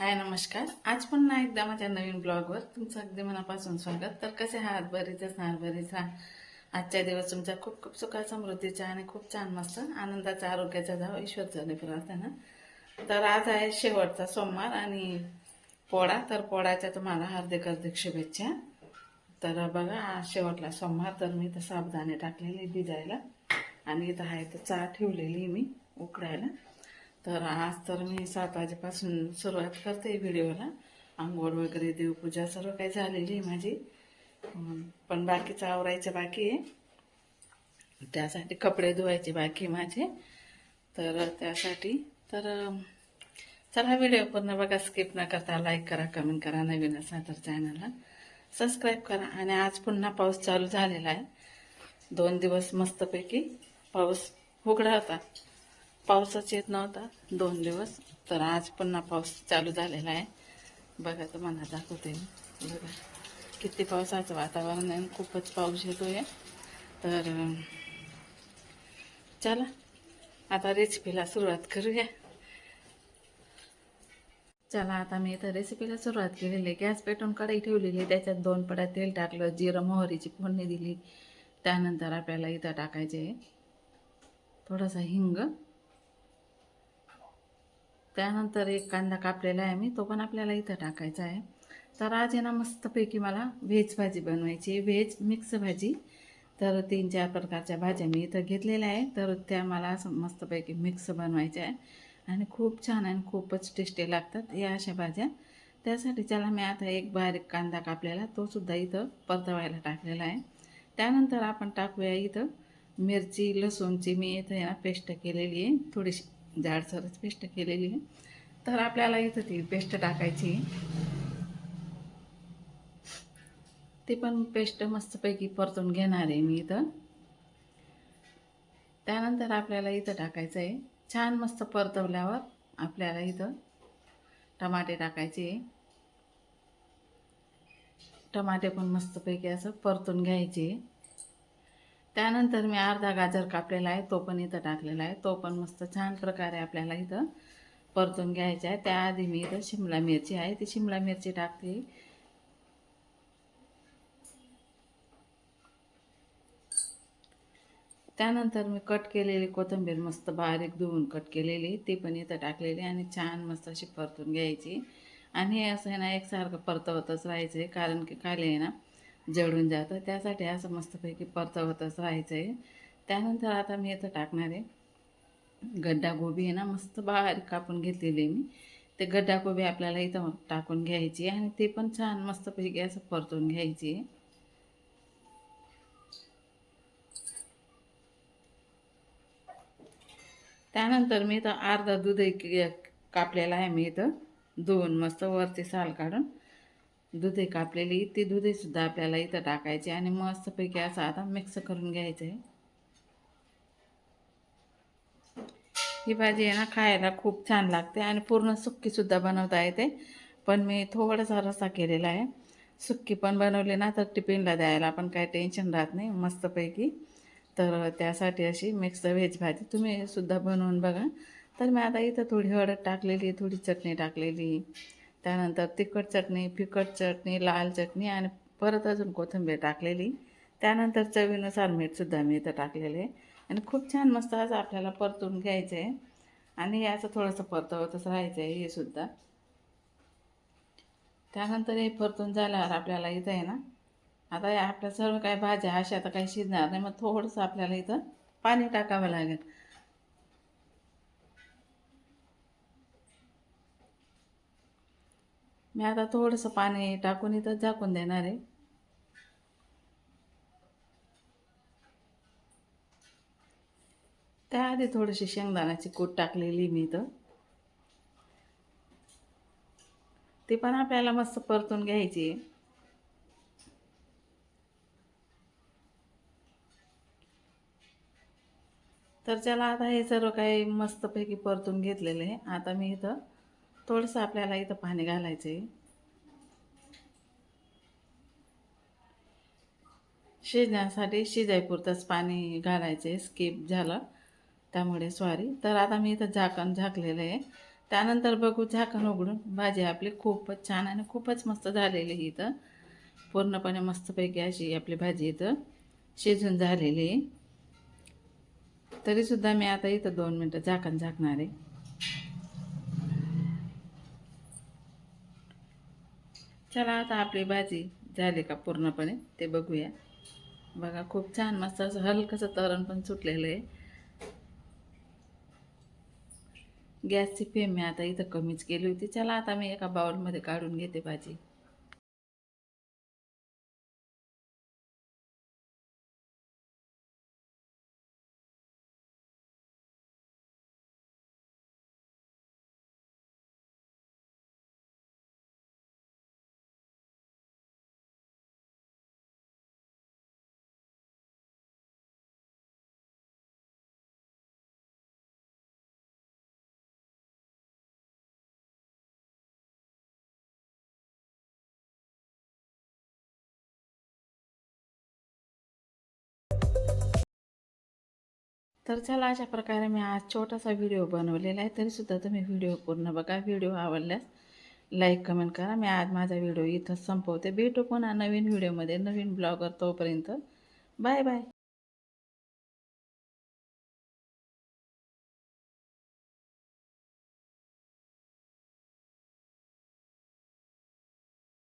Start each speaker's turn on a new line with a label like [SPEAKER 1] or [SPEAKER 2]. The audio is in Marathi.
[SPEAKER 1] हाय नमस्कार. आज पुन्हा एकदा माझ्या नवीन ब्लॉगवर तुमचं अगदी मनापासून स्वागत. तर कसे हात बरेच असणार बरेच राहा आजच्या दिवस तुमच्या खूप खूप सुखा समृद्धीचा आणि खूप छान मस्त आनंदाचा आरोग्याचा जाव ईश्वर चरणी प्रार्थना तर आज आहे शेवटचा सोमवार आणि पोळा. तर पोळाच्या तुम्हाला हार्दिक हार्दिक शुभेच्छा. तर बघा आज शेवटला सोमवार तर मी तर साबुदाणे टाकलेले भिजायला. आणि इथं आहे तर चहा ठेवलेली मी उकडायला. तर आज तर मी सात वाजेपासून सुरुवात करते व्हिडिओला. आंघोळ वगैरे देवपूजा सर्व काही झालेली आहे माझी. पण बाकीचं आवरायचं बाकी आहे. त्यासाठी कपडे धुवायचे बाकी माझे. तर त्यासाठी तर चला व्हिडिओ पूर्ण बघा स्किप न करता लाईक करा कमेंट करा नवीन असा तर चॅनलला सबस्क्राईब करा आणि आज पुन्हा पाऊस चालू झालेला आहे. दोन दिवस मस्तपैकी पाऊस उघडा होता. पावसाच येत नव्हता. दोन दिवस. तर आज पुन्हा पाऊस चालू झालेला आहे. बघा तुम्हाला दाखवते बघा. किती पावसाचं वातावरण आहे. आणि खूपच पाऊस येतोय. तर चला. आता रेसिपीला सुरुवात करूया. चला आता मी इथं रेसिपीला सुरुवात केलेली. आहे गॅस पेटून कढई ठेवलेली. आहे त्याच्यात दोन पड्या तेल टाकलं. जिरं मोहरीची फोडणी दिली. त्यानंतर आपल्याला इथं टाकायचे थोडासा हिंग. त्यानंतर एक कांदा कापलेला आहे मी तो पण आपल्याला इथं टाकायचा आहे. तर आज आहे ना मस्तपैकी मला व्हेज भाजी बनवायची व्हेज मिक्स भाजी. तर तीन चार प्रकारच्या भाज्या मी इथं घेतलेल्या आहे. तर त्या मला असं मस्तपैकी मिक्स बनवायच्या आहे. आणि खूप छान आणि खूपच टेस्टी लागतात या अशा भाज्या. त्यासाठी त्याला मी आता एक बारीक कांदा कापलेला तो सुद्धा इथं परतवायला टाकलेला आहे. त्यानंतर आपण टाकूया इथं मिरची लसूणची मी इथं ना पेस्ट केलेली आहे. थोडीशी जाडसरच पेस्ट केलेली आहे. तर आपल्याला इथं ती पेस्ट टाकायची ते पण पेस्ट मस्तपैकी परतून घेणार आहे मी इथं. त्यानंतर आपल्याला इथं टाकायचं आहे. छान मस्त परतवल्यावर आपल्याला इथं टमाटे टाकायचे टमाटे पण मस्तपैकी असं परतून घ्यायचे त्यानंतर मी अर्धा गाजर कापलेला आहे तो पण इथं टाकलेला आहे. तो पण मस्त छान प्रकारे आपल्याला इथं परतून घ्यायचा आहे. त्याआधी मी इथं शिमला मिरची आहे ती शिमला मिरची टाकते. त्यानंतर मी कट केलेली कोथिंबीर मस्त बारीक धुवून कट केलेली ती पण इथं टाकलेली आणि छान मस्त अशी परतून घ्यायची. आणि हे असं आहे ना एकसारखं परतवतच राहायचं आहे कारण की खाली आहे ना जळून जातं त्यासाठी असं मस्तपैकी परतवतच राहायचं आहे त्यानंतर आता मी इथं टाकणार आहे. गड्डा गोबी आहे ना मस्त बारीक कापून घेतलेली आहे मी. ते गड्डा कोबी आपल्याला इथं टाकून घ्यायची आणि ते पण छान मस्तपैकी असं परतून घ्यायची आहे. त्यानंतर मी इथं अर्धा दूध एक कापलेला आहे मी इथं. दोन मस्त वरती साल काढून. दुधे कापलेली ती दुधेसुद्धा आपल्याला इथं टाकायची आणि मस्तपैकी असं आता मिक्स करून घ्यायचं. आहे ही भाजी आहे ना खायला खूप छान लागते आणि पूर्ण सुक्कीसुद्धा बनवता येते. पण मी थोडासा रसा केलेला आहे. सुक्की पण बनवली ना तर टिफिनला द्यायला पण काही टेन्शन राहत नाही मस्तपैकी. तर त्यासाठी अशी मिक्स व्हेज भाजी तुम्ही सुद्धा बनवून बघा. तर मी आता इथं थोडी हळद टाकलेली थोडी चटणी टाकलेली. त्यानंतर तिखट चटणी फिकट चटणी लाल चटणी आणि परत अजून कोथिंबीर टाकलेली. त्यानंतर चवीनुसार मीठसुद्धा मी इथं टाकलेले. आणि खूप छान मस्त असं आपल्याला परतून घ्यायचं आहे आणि याचं थोडंसं परतवतच राहायचं आहे हे सुद्धा. त्यानंतर हे परतून झाल्यावर आपल्याला इथं आहे ना आता या आपल्या सर्व काही भाज्या अशा आता काही शिजणार नाही मग थोडंसं आपल्याला इथं पाणी टाकावं लागेल. मी आता थोडंसं पाणी टाकून इथं झाकून देणार आहे. त्याआधी थोडीशी शेंगदाण्याची कूट टाकलेली मी इथं. ती पण आपल्याला मस्त परतून घ्यायची आहे. तर चला आता हे सर्व काही मस्तपैकी परतून घेतलेलं आहे. आता मी इथं थोडंसं आपल्याला इथं पाणी घालायचं आहे शिजण्यासाठी शिजायपुरतंच पाणी घालायचं आहे स्किप झालं. त्यामुळे सॉरी तर आता मी इथं झाकण झाकलेलं आहे. त्यानंतर बघू झाकण उघडून. भाजी आपली खूपच छान आणि खूपच मस्त झालेली आहे इथं. पूर्णपणे मस्तपैकी अशी आपली भाजी इथं शिजून झालेली आहे. तरीसुद्धा मी आता इथं दोन मिनटं झाकण झाकणार आहे. चला आता आपली भाजी झाली का पूर्णपणे ते बघूया. बघा खूप छान मस्त असं हलकंसं तरण पण सुटलेलं आहे. गॅसची फ्लेम मी आता इथं कमीच केली होती. चला आता मी एका बाउलमध्ये काढून घेते भाजी. तर चला अशा प्रकारे मी आज छोटासा व्हिडिओ बनवलेला आहे. तरीसुद्धा तुम्ही व्हिडिओ पूर्ण बघा. व्हिडिओ आवडल्यास लाईक कमेंट करा. मी आज माझा व्हिडिओ इथं संपवते. भेटू पुन्हा नवीन व्हिडिओमध्ये नवीन ब्लॉगर तोपर्यंत. Bye bye